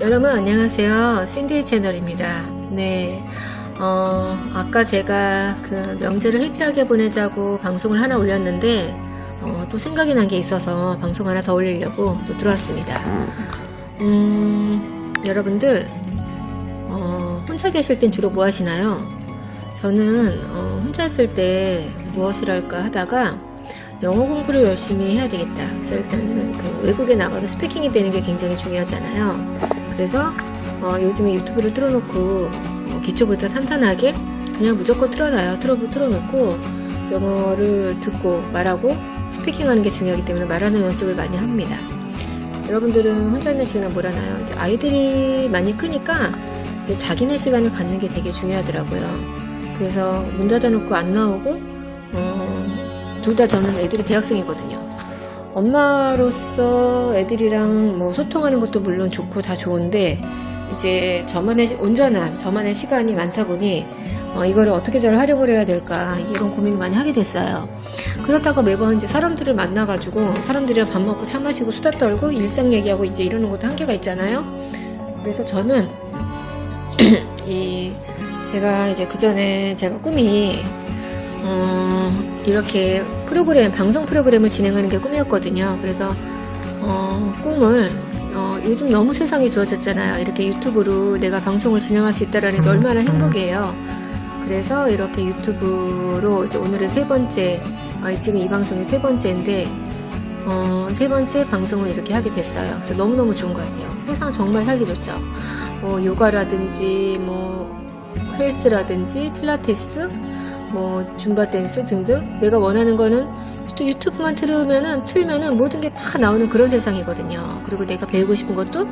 여러분 안녕하세요. 신디 채널입니다. 네. 어, 아까 제가 그 명절을 해피하게 보내자고 방송을 하나 올렸는데 어, 또 생각이 난 게 있어서 방송 하나 더 올리려고 또 들어왔습니다. 음, 여러분들 어, 혼자 계실 땐 주로 뭐 하시나요? 저는 어, 혼자 있을 때 무엇을 할까 하다가 영어 공부를 열심히 해야 되겠다. 그래서 일단은 그 외국에 나가도 스피킹이 되는 게 굉장히 중요하잖아요. 그래서 어, 요즘에 유튜브를 틀어놓고 어, 기초부터 탄탄하게 그냥 무조건 틀어놔요. 틀어, 틀어놓고 영어를 듣고 말하고 스피킹하는 게 중요하기 때문에 말하는 연습을 많이 합니다. 여러분들은 혼자 있는 시간에 뭘 하나요? 이제 아이들이 많이 크니까 이제 자기네 시간을 갖는 게 되게 중요하더라고요. 그래서 문 닫아놓고 안 나오고 어, 둘 다 저는 애들이 대학생이거든요. 엄마로서 애들이랑 뭐 소통하는 것도 물론 좋고 다 좋은데 이제 저만의 온전한 저만의 시간이 많다 보니 어, 이거를 어떻게 잘 활용을 해야 될까 이런 고민을 많이 하게 됐어요. 그렇다가 매번 이제 사람들을 만나가지고 사람들이랑 밥 먹고 차 마시고 수다 떨고 일상 얘기하고 이제 이러는 것도 한계가 있잖아요. 그래서 저는 이 제가 이제 그 전에 제가 꿈이 어, 이렇게 프로그램 방송 프로그램을 진행하는 게 꿈이었거든요. 그래서 어, 꿈을 어, 요즘 너무 세상이 좋아졌잖아요. 이렇게 유튜브로 내가 방송을 진행할 수 있다라는 게 얼마나 행복이에요. 그래서 이렇게 유튜브로 이제 오늘은 세 번째, 어, 지금 이 방송이 세 번째인데, 어, 세 번째 방송을 이렇게 하게 됐어요. 그래서 너무너무 좋은 것 같아요. 세상 정말 살기 좋죠. 뭐, 요가라든지, 뭐, 헬스라든지, 필라테스, 뭐, 줌바 댄스 등등. 내가 원하는 거는 또 유튜브만 틀으면은, 틀면은 모든 게 다 나오는 그런 세상이거든요. 그리고 내가 배우고 싶은 것도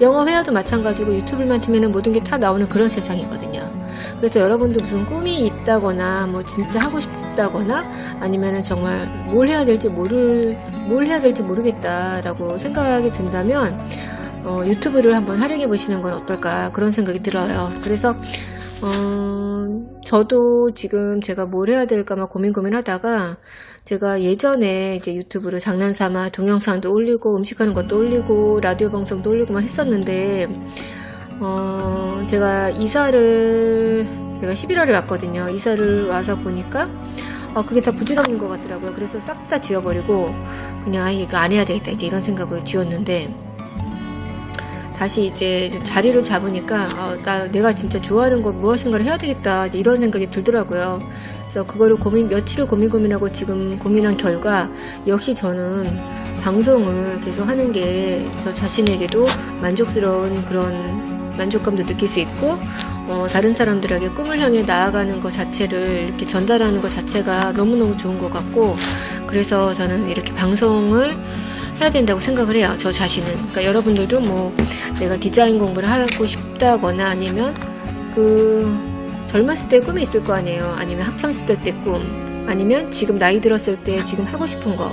영어 회화도 마찬가지고 유튜브만 틀면은 모든 게 다 나오는 그런 세상이거든요. 그래서 여러분도 무슨 꿈이 있다거나 뭐 진짜 하고 싶다거나 아니면은 정말 뭘 해야 될지 모를 뭘 해야 될지 모르겠다라고 생각이 든다면 어, 유튜브를 한번 활용해 보시는 건 어떨까 그런 생각이 들어요. 그래서 어, 저도 지금 제가 뭘 해야 될까 막 고민 고민하다가 제가 예전에 이제 유튜브를 장난삼아 동영상도 올리고 음식하는 것도 올리고 라디오 방송도 올리고 막 했었는데 어, 제가 이사를, 제가 11월에 왔거든요. 이사를 와서 보니까, 어, 그게 다 부질없는 것 같더라고요. 그래서 싹 다 지워버리고, 그냥, 아, 이거 안 해야 되겠다. 이제 이런 생각을 지웠는데, 다시 이제 좀 자리를 잡으니까, 어, 나, 내가 진짜 좋아하는 거 무엇인가를 해야 되겠다. 이런 생각이 들더라고요. 그래서 그거를 고민, 며칠을 고민 고민하고 지금 고민한 결과, 역시 저는 방송을 계속 하는 게 저 자신에게도 만족스러운 그런 만족감도 느낄 수 있고 어, 다른 사람들에게 꿈을 향해 나아가는 것 자체를 이렇게 전달하는 것 자체가 너무너무 좋은 것 같고 그래서 저는 이렇게 방송을 해야 된다고 생각을 해요. 저 자신은. 그러니까 여러분들도 뭐 내가 디자인 공부를 하고 싶다거나 아니면 그 젊었을 때 꿈이 있을 거 아니에요. 아니면 학창 시절 때 꿈. 아니면 지금 나이 들었을 때 지금 하고 싶은 거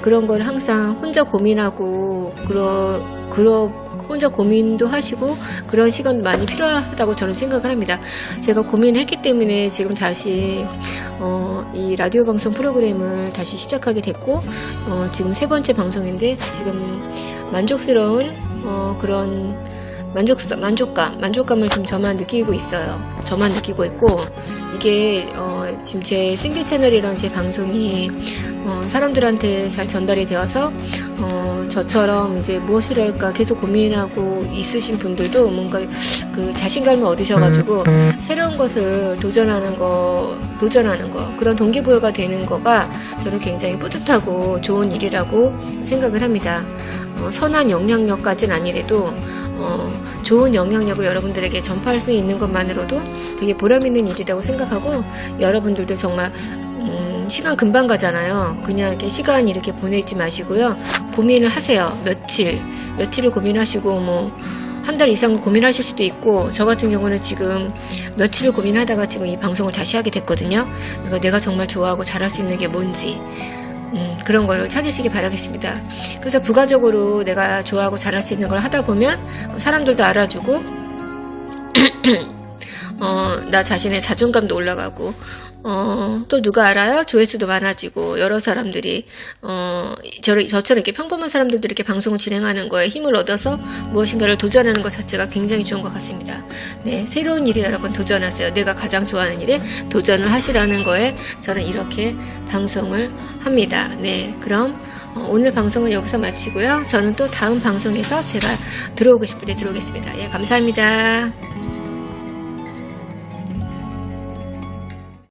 그런 걸 항상 혼자 고민하고 그러 그러 혼자 고민도 하시고 그런 시간 많이 필요하다고 저는 생각을 합니다. 제가 고민했기 때문에 지금 다시 어, 이 라디오 방송 프로그램을 다시 시작하게 됐고 어, 지금 세 번째 방송인데 지금 만족스러운 어, 그런 만족 만족감 만족감을 지금 저만 느끼고 있어요. 저만 느끼고 있고 이게 어, 지금 제 싱글 채널이랑 제 방송이 어, 사람들한테 잘 전달이 되어서 어, 저처럼 이제 무엇을 할까 계속 고민하고 있으신 분들도 뭔가 그 자신감을 얻으셔가지고 새로운 것을 도전하는 거 도전하는 거 그런 동기부여가 되는 거가 저는 굉장히 뿌듯하고 좋은 일이라고 생각을 합니다. 어, 선한 영향력까지는 아니래도 어, 좋은 영향력을 여러분들에게 전파할 수 있는 것만으로도 되게 보람 있는 일이라고 생각하고 여러분들도 정말 음, 시간 금방 가잖아요. 그냥 이렇게 시간 이렇게 보내지 마시고요. 고민을 하세요. 며칠, 며칠을 고민하시고 뭐 한 달 이상 고민하실 수도 있고 저 같은 경우는 지금 며칠을 고민하다가 지금 이 방송을 다시 하게 됐거든요. 그러니까 내가 정말 좋아하고 잘할 수 있는 게 뭔지 음, 그런 거를 찾으시기 바라겠습니다. 그래서 부가적으로 내가 좋아하고 잘할 수 있는 걸 하다 보면 사람들도 알아주고 어, 나 자신의 자존감도 올라가고 어, 또 누가 알아요? 조회수도 많아지고, 여러 사람들이, 어, 저, 저처럼 이렇게 평범한 사람들도 이렇게 방송을 진행하는 거에 힘을 얻어서 무엇인가를 도전하는 것 자체가 굉장히 좋은 것 같습니다. 네, 새로운 일에 여러분 도전하세요. 내가 가장 좋아하는 일에 도전을 하시라는 거에 저는 이렇게 방송을 합니다. 네, 그럼, 어, 오늘 방송은 여기서 마치고요. 저는 또 다음 방송에서 제가 들어오고 싶을 때 들어오겠습니다. 예, 감사합니다.